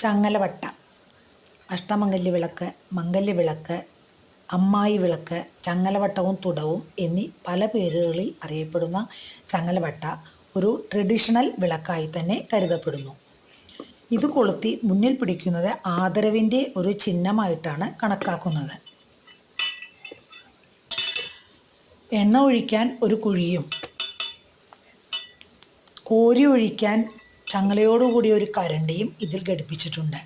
ചങ്ങലവട്ട അഷ്ടമംഗല്യ വിളക്ക് മംഗല്യ വിളക്ക് അമ്മായി വിളക്ക് ചങ്ങലവട്ടവും തുടവും എന്നീ പല പേരുകളിൽ അറിയപ്പെടുന്ന ചങ്ങലവട്ട ഒരു ട്രഡീഷണൽ വിളക്കായി തന്നെ കരുതപ്പെടുന്നു. ഇത് കൊളുത്തി മുന്നിൽ പിടിക്കുന്നത് ആദരവിന്റെ ഒരു ചിഹ്നമായിട്ടാണ് കണക്കാക്കുന്നത്. എണ്ണ ഒഴിക്കാൻ ഒരു കുഴിയും കോരി ഒഴിക്കാൻ ചങ്ങലയോടുകൂടി ഒരു കരണ്ടിയും ഇതിൽ ഘടിപ്പിച്ചിട്ടുണ്ട്.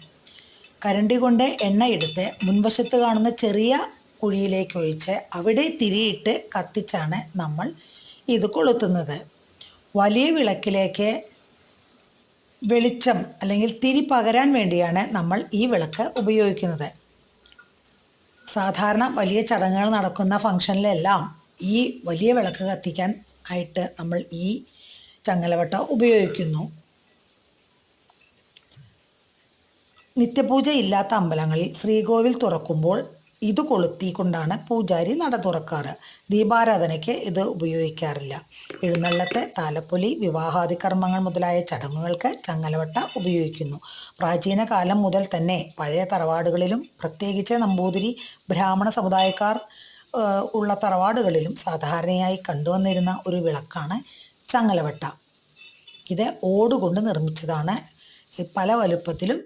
കരണ്ടി കൊണ്ട് എണ്ണ എടുത്ത് മുൻവശത്ത് കാണുന്ന ചെറിയ കുഴിയിലേക്ക് ഒഴിച്ച് അവിടെ തിരിയിട്ട് കത്തിച്ചാണ് നമ്മൾ ഇത് കൊളുത്തുന്നത്. വലിയ വിളക്കിലേക്ക് വെളിച്ചം അല്ലെങ്കിൽ തിരി പകരാൻ വേണ്ടിയാണ് നമ്മൾ ഈ വിളക്ക് ഉപയോഗിക്കുന്നത്. സാധാരണ വലിയ ചടങ്ങുകൾ നടക്കുന്ന ഫംഗ്ഷനിലെല്ലാം ഈ വലിയ വിളക്ക് കത്തിക്കാൻ ആയിട്ട് നമ്മൾ ഈ ചങ്ങലവട്ട ഉപയോഗിക്കുന്നു. നിത്യപൂജ ഇല്ലാത്ത അമ്പലങ്ങളിൽ ശ്രീകോവിൽ തുറക്കുമ്പോൾ ഇത് കൊളുത്തിക്കൊണ്ടാണ് പൂജാരി നട തുറക്കാറ്. ദീപാരാധനയ്ക്ക് ഇത് ഉപയോഗിക്കാറില്ല. എഴുന്നള്ളത്തെ താലപ്പൊലി വിവാഹാദി കർമ്മങ്ങൾ മുതലായ ചടങ്ങുകൾക്ക് ചങ്ങലവട്ട ഉപയോഗിക്കുന്നു. പ്രാചീന കാലം മുതൽ തന്നെ പഴയ തറവാടുകളിലും പ്രത്യേകിച്ച് നമ്പൂതിരി ബ്രാഹ്മണ സമുദായക്കാർ ഉള്ള തറവാടുകളിലും സാധാരണയായി കണ്ടുവന്നിരുന്ന ഒരു വിളക്കാണ് ചങ്ങലവട്ട. ഇത് ഓടുകൊണ്ട് നിർമ്മിച്ചതാണ്. പല വലുപ്പത്തിലും